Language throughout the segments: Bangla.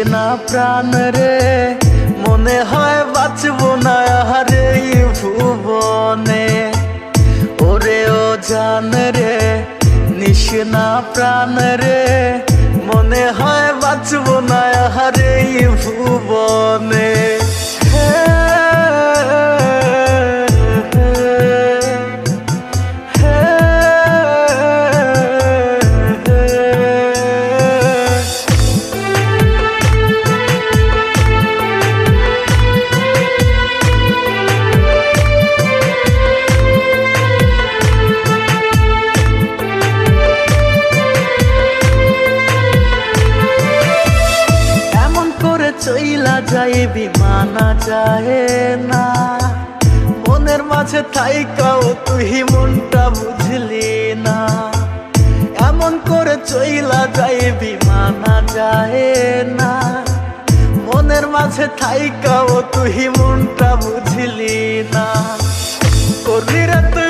নিশনা প্রাণ রে, মনে হয় বাঁচব না হারে ভুবনে। ওরে ও জান রে নিশনা প্রাণ রে, মনে হয় বাঁচব না হারে ভুবনে। বিমানা যায় না। মনের মাঝে থাইকাও তুই মনটা বুঝলি না। এমন করে চইলা যায় বিমানা যায় না। মনের মাঝে থাইকাও তুই মনটা বুঝলি না। করলি রে তুই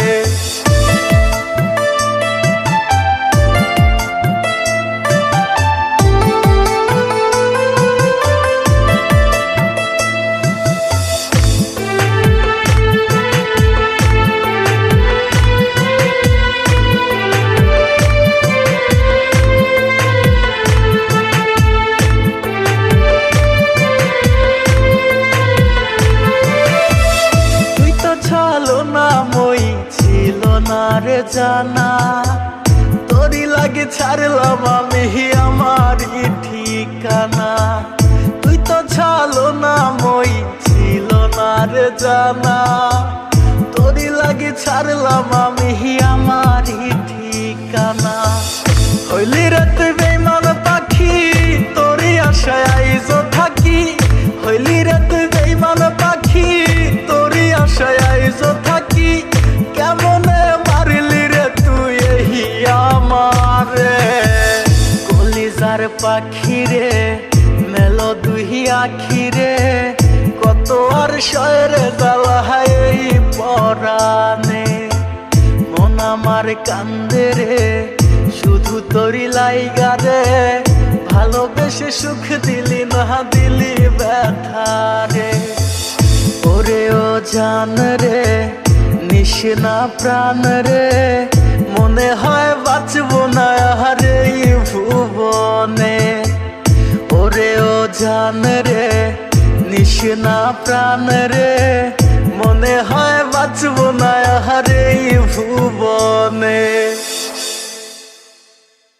রে জানা। তোরই লাগে ছাড়লাম আমি আমার ঠিকানা। তুই তো ছলো না মই ছিল না রে জানা। তোরই লাগে ছাড়লাম আমি আমার ঠিকানা। হইলি রে তুই বেমান পাখি, তোরই আশায় আইজো কলিজার পাখি রে মেলো দুই আখি রে কত আর শয়রে জ্বালা এই পরানে মন আমার কান্দে রে, শুধু তোরি লাইগা রে ভালোবেসে সুখ দিলি না, দিলি ব্যথা রে। ওরে ও জান রে নিশ না প্রাণ রে, মনে হয় বাঁচবো গান রে নিশনা প্রাণ রে মনে হয় বাঁচব না হারে ভুবনে।